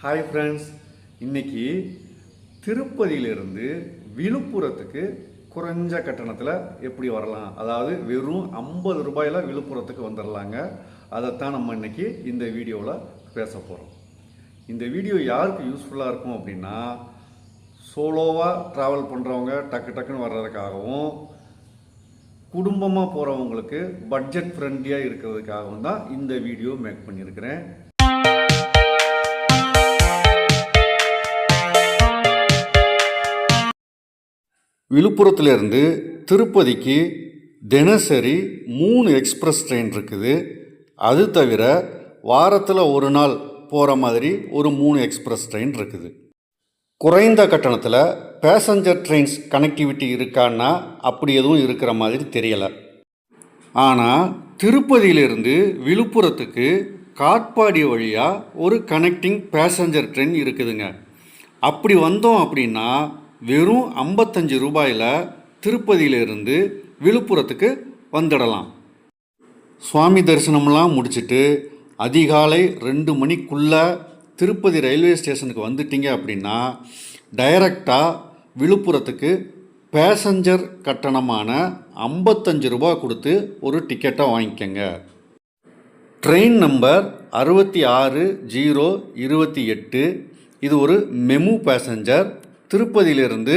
Hi friends இன்னைக்கு திருப்பதியிலிருந்து விழுப்புரத்துக்கு குறைஞ்ச கட்டணத்தில் எப்படி வரலாம்? அதாவது வெறும் ஐம்பது ரூபாயில் விழுப்புரத்துக்கு வந்துடலாங்க அதைத்தான் நம்ம இன்னைக்கு இந்த வீடியோவில் பேச போகிறோம் இந்த வீடியோ யாருக்கு யூஸ்ஃபுல்லாக இருக்கும் அப்படின்னா சோலோவாக ட்ராவல் பண்ணுறவங்க டக்கு டக்குன்னு வர்றதுக்காகவும் குடும்பமாக போகிறவங்களுக்கு பட்ஜெட் ஃப்ரெண்ட்லியாக இருக்கிறதுக்காகவும் தான் இந்த வீடியோ மேக் பண்ணியிருக்கிறேன். விழுப்புரத்துலேருந்து திருப்பதிக்கு தினசரி மூணு எக்ஸ்பிரஸ் ட்ரெயின் இருக்குது. அது தவிர வாரத்தில் ஒரு நாள் போகிற மாதிரி ஒரு மூணு எக்ஸ்பிரஸ் ட்ரெயின் இருக்குது. குறைந்த கட்டணத்தில் பேசஞ்சர் ட்ரெயின்ஸ் கனெக்டிவிட்டி இருக்கான்னா அப்படி எதுவும் இருக்கிற மாதிரி தெரியலை. ஆனால் திருப்பதியிலிருந்து விழுப்புரத்துக்கு காட்பாடி வழியாக ஒரு கனெக்டிங் பேசஞ்சர் ட்ரெயின் இருக்குதுங்க. அப்படி வந்தோம் அப்படின்னா வெறும் ஐம்பத்தஞ்சு ரூபாயில் திருப்பதியிலிருந்து விழுப்புரத்துக்கு வந்துடலாம். சுவாமி தரிசனம்லாம் முடிச்சுட்டு அதிகாலை ரெண்டு மணிக்குள்ளே திருப்பதி ரயில்வே ஸ்டேஷனுக்கு வந்துட்டீங்க அப்படின்னா டைரக்டாக விழுப்புரத்துக்கு பேசஞ்சர் கட்டணமான ஐம்பத்தஞ்சு ரூபா கொடுத்து ஒரு டிக்கெட்டை வாங்கிக்கோங்க. ட்ரெயின் நம்பர் அறுபத்தி ஆறு ஜீரோ இருபத்தி எட்டு. இது ஒரு மெமு பேசஞ்சர். திருப்பதியிலிருந்து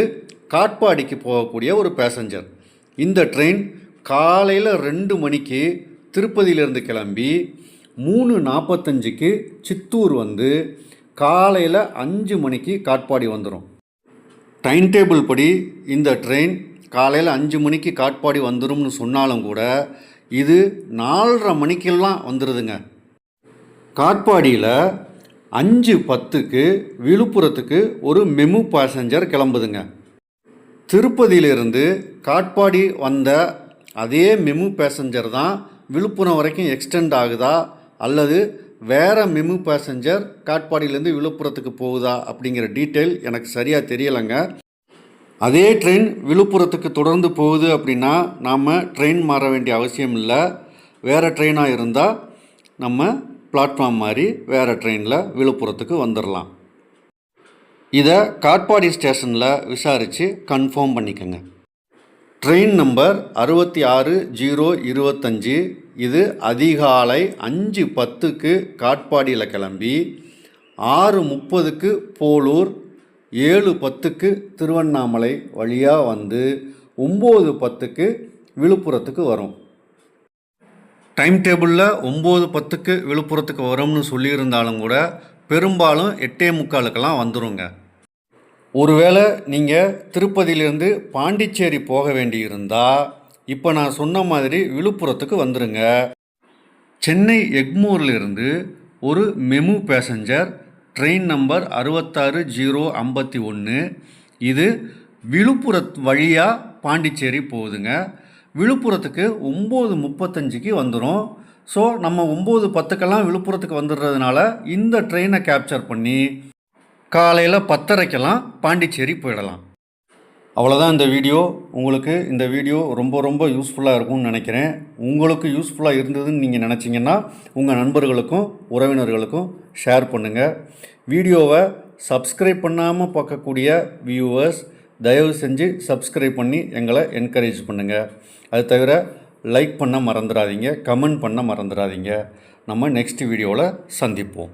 காட்பாடிக்கு போகக்கூடிய ஒரு பேசஞ்சர் இந்த ட்ரெயின் காலையில் ரெண்டு மணிக்கு திருப்பதியிலிருந்து கிளம்பி மூணு நாற்பத்தஞ்சுக்கு சித்தூர் வந்து காலையில் அஞ்சு மணிக்கு காட்பாடி வந்துடும் டைம் டேபிள் படி இந்த ட்ரெயின் காலையில் அஞ்சு மணிக்கு காட்பாடி வந்துடும்னு சொன்னாலும் கூட இது நாலரை மணிக்கெல்லாம் வந்துடுதுங்க காட்பாடியில் அஞ்சு பத்துக்கு விழுப்புரத்துக்கு ஒரு மெமு பேசஞ்சர் கிளம்புதுங்க. திருப்பதியிலிருந்து காட்பாடி வந்த அதே மெமு பேசஞ்சர் தான் விழுப்புரம் வரைக்கும் எக்ஸ்டெண்ட் ஆகுதா? அல்லது வேறு மெமு பேசஞ்சர் காட்பாடியிலேருந்து விழுப்புரத்துக்கு போகுதா? அப்படிங்கிற டீட்டெயில் எனக்கு சரியாக தெரியலைங்க. அதே ட்ரெயின் விழுப்புரத்துக்கு தொடர்ந்து போகுது அப்படின்னா நாம் ட்ரெயின் மாற வேண்டிய அவசியம் இல்லை. வேறு ட்ரெயினாக இருந்தால் நம்ம பிளாட்ஃபார்ம் மாதிரி வேறு ட்ரெயினில் விழுப்புரத்துக்கு வந்துடலாம் இதை காட்பாடி ஸ்டேஷனில் விசாரித்து கன்ஃபார்ம் பண்ணிக்கோங்க. ட்ரெயின் நம்பர் அறுபத்தி ஆறு ஜீரோ இருபத்தஞ்சி. இது அதிகாலை அஞ்சு பத்துக்கு காட்பாடியில் கிளம்பி ஆறு முப்பதுக்கு போலூர் ஏழு பத்துக்கு திருவண்ணாமலை வழியாக வந்து ஒம்பது பத்துக்கு விழுப்புரத்துக்கு வரும். டைம் டேபிளில் ஒம்பது பத்துக்கு விழுப்புரத்துக்கு வரும்னு சொல்லியிருந்தாலும் கூட பெரும்பாலும் எட்டே முக்காலுக்கெல்லாம் வந்துருங்க. ஒருவேளை நீங்கள் திருப்பதியிலேருந்து பாண்டிச்சேரி போக வேண்டியிருந்தால் இப்போ நான் சொன்ன மாதிரி விழுப்புரத்துக்கு வந்துடுங்க சென்னை எக்மூர்லேருந்து ஒரு மெமு பேசஞ்சர் ட்ரெயின் நம்பர் அறுபத்தாறு ஜீரோ ஐம்பத்தி ஒன்று இது விழுப்புரத் வழியாக பாண்டிச்சேரி போகுதுங்க. விழுப்புரத்துக்கு ஒம்பது முப்பத்தஞ்சுக்கு வந்துடும் ஸோ நம்ம ஒம்பது பத்துக்கெல்லாம் விழுப்புரத்துக்கு வந்துடுறதுனால இந்த ட்ரெயினை கேப்சர் பண்ணி காலையில் பத்தரைக்கெல்லாம் பாண்டிச்சேரி போயிடலாம். அவ்வளோதான் இந்த வீடியோ. உங்களுக்கு இந்த வீடியோ ரொம்ப ரொம்ப யூஸ்ஃபுல்லாக இருக்கும்னு நினைக்கிறேன். உங்களுக்கு யூஸ்ஃபுல்லாக இருந்ததுன்னு நீங்கள் நினச்சிங்கன்னா உங்கள் நண்பர்களுக்கும் உறவினர்களுக்கும் ஷேர் பண்ணுங்கள் வீடியோவை சப்ஸ்கிரைப் பண்ணாமல் பார்க்கக்கூடிய வியூவர்ஸ் தயவு செஞ்சு சப்ஸ்கிரைப் பண்ணி எங்களை என்கரேஜ் பண்ணுங்கள் அது தவிர லைக் பண்ண மறந்துடாதீங்க கமெண்ட் பண்ண மறந்துடாதீங்க. நம்ம நெக்ஸ்ட் வீடியோவில் சந்திப்போம்.